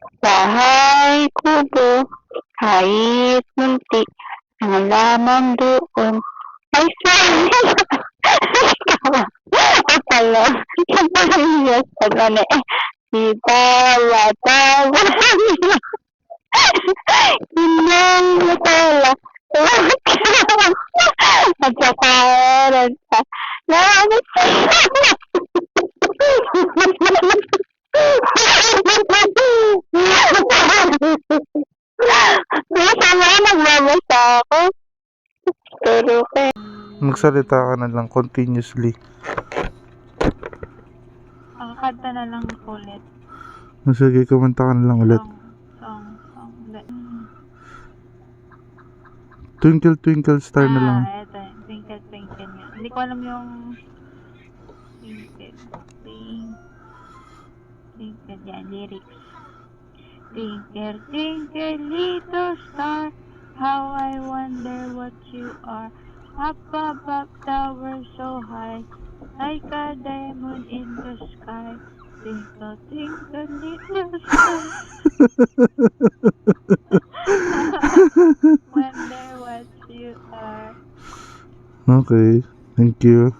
Wahai kubu, haid munti, ang laman doon ay sorry. Apala, yung pala yes, pala na eh. Kitala, tala. Kinala, tala. Magkakaroon pa. Nakamit sa nagbabasa ako. Pero ka. Magsalita ka na lang continuously. Ang kanta na lang ulit. Sige, kumanta ka na lang ulit. Song, song, song. Twinkle Twinkle Star na lang. Ah, eto. Twinkle, twinkle nga. Hindi ko alam yung twinkle, twinkle, twinkle, yan, lyrics. Twinkle, twinkle, little star, how I wonder what you are. Up above tower so high, like a diamond in the sky. Twinkle, twinkle, little star. wonder what you are. Okay, thank you.